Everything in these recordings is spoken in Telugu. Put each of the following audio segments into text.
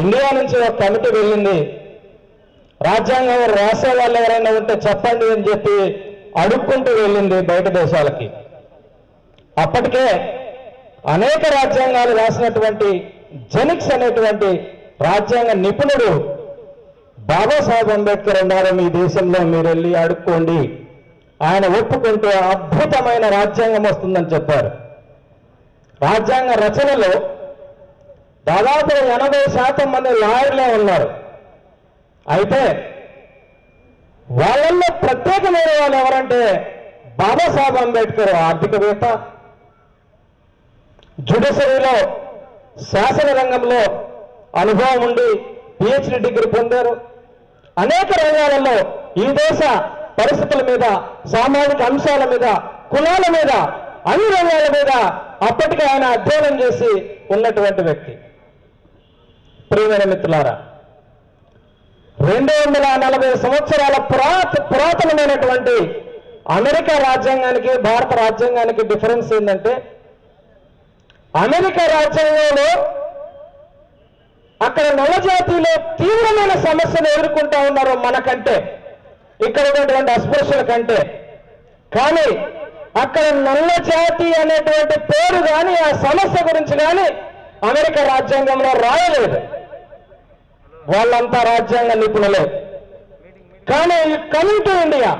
ఇండియా నుంచి ఒక కమిటీ వెళ్ళింది. రాజ్యాంగం రాసే వాళ్ళు ఎవరైనా ఉంటే చెప్పండి అని చెప్పి అడుక్కుంటూ వెళ్ళింది బయట దేశాలకి. అప్పటికే అనేక రాజ్యాంగాలు రాసినటువంటి జెనిక్స్ అనేటువంటి రాజ్యాంగ నిపుణుడు బాబాసాహెబ్ అంబేద్కర్ ఉన్నారు మీ దేశంలో మీరు వెళ్ళి అడుక్కోండి. ఆయన ఒప్పుకుంటే అద్భుతమైన రాజ్యాంగం వస్తుందని చెప్పారు. రాజ్యాంగ రచనలో దాదాపు ఎనభై శాతం మంది లాయర్లే ఉన్నారు. అయితే వాళ్ళల్లో ప్రత్యేకమైన వాళ్ళు ఎవరంటే బాబాసాహెబ్ అంబేద్కర్ ఆర్థికవేత్త జుడిషరీలో శాసన రంగంలో అనుభవం ఉండి పిహెచ్డి డిగ్రీ పొందారు. అనేక రంగాలలో ఈ దేశ పరిస్థితుల మీద సామాజిక అంశాల మీద కులాల మీద అన్ని రంగాల మీద అప్పటికే ఆయన అధ్యయనం చేసి ఉన్నటువంటి వ్యక్తి. ప్రియమైన మిత్రులారా రెండు వందల నలభై సంవత్సరాల పురాత పురాతనమైనటువంటి అమెరికా రాజ్యాంగానికి భారత రాజ్యాంగానికి డిఫరెన్స్ ఏంటంటే అమెరికా రాజ్యాంగంలో అక్కడ నల్లజాతిలో తీవ్రమైన సమస్యలు ఎదుర్కొంటా ఉన్నారు మనకంటే ఇక్కడ ఉన్నటువంటి అస్పృశ్యుల కంటే. కానీ అక్కడ నల్ల జాతి అనేటువంటి పేరు కానీ ఆ సమస్య గురించి కానీ అమెరికా రాజ్యాంగంలో రాయలేదు. వాళ్ళంతా రాజ్యాంగ నిపుణులే. కానీ coming to India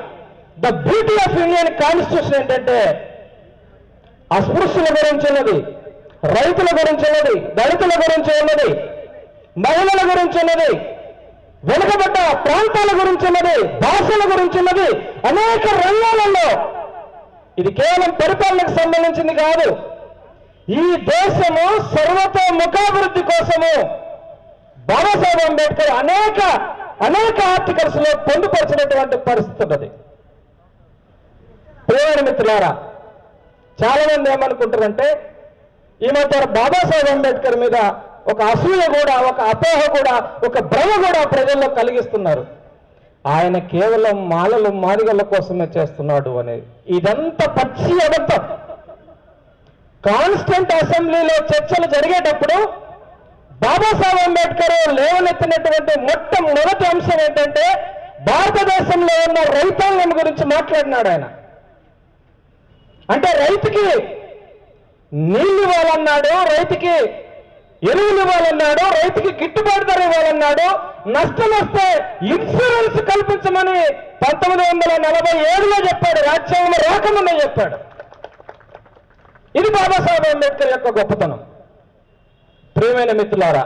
the beauty of Indian constitution ఏంటంటే అస్పృశ్యుల గురించి ఉన్నది రైతుల గురించి ఉన్నది దళితుల గురించి ఉన్నది మహిళల గురించి ఉన్నది వెనుకబడ్డ ప్రాంతాల గురించి ఉన్నది భాషల గురించి ఉన్నది అనేక రంగాలలో ఇది కేవలం పరిపాలనకు సంబంధించింది కాదు. ఈ దేశము సర్వతోముఖాభివృద్ధి అంబేద్కర్ అనేక అనేక ఆర్టికల్స్లో పొందుపరిచినటువంటి పరిస్థితి ఉన్నది. ప్రియమైన మిత్రులారా చాలా మంది ఏమనుకుంటారంటే ఈ మధ్య బాబాసాహెబ్ అంబేద్కర్ మీద ఒక అసూయ కూడా ఒక అపోహ కూడా ఒక భ్రమ కూడా ప్రజల్లో కలిగిస్తున్నారు. ఆయన కేవలం మాలలు మాదిగల కోసమే చేస్తున్నాడు అనేది. ఇదంతా పచ్చి అబద్ధం. కాన్స్టెంట్ అసెంబ్లీలో చర్చలు జరిగేటప్పుడు బాబాసాహెబ్ అంబేద్కర్ లేవనెత్తినటువంటి మొట్టమొదటి అంశం ఏంటంటే భారతదేశంలో ఉన్న రైతాంగం గురించి మాట్లాడినాడు ఆయన. అంటే రైతుకి నీళ్ళు ఇవ్వాలన్నాడు రైతుకి ఎరువులు ఇవ్వాలన్నాడు రైతుకి గిట్టుబాటు ధర ఇవ్వాలన్నాడు. నష్టం వస్తే ఇన్సూరెన్స్ కల్పించమని పంతొమ్మిది వందల నలభై ఏడులో చెప్పాడు రాజ్యాంగంలో రాకముందే చెప్పాడు. ఇది బాబాసాహెబ్ అంబేద్కర్ యొక్క గొప్పతనం. ప్రియమైన మిత్రులారా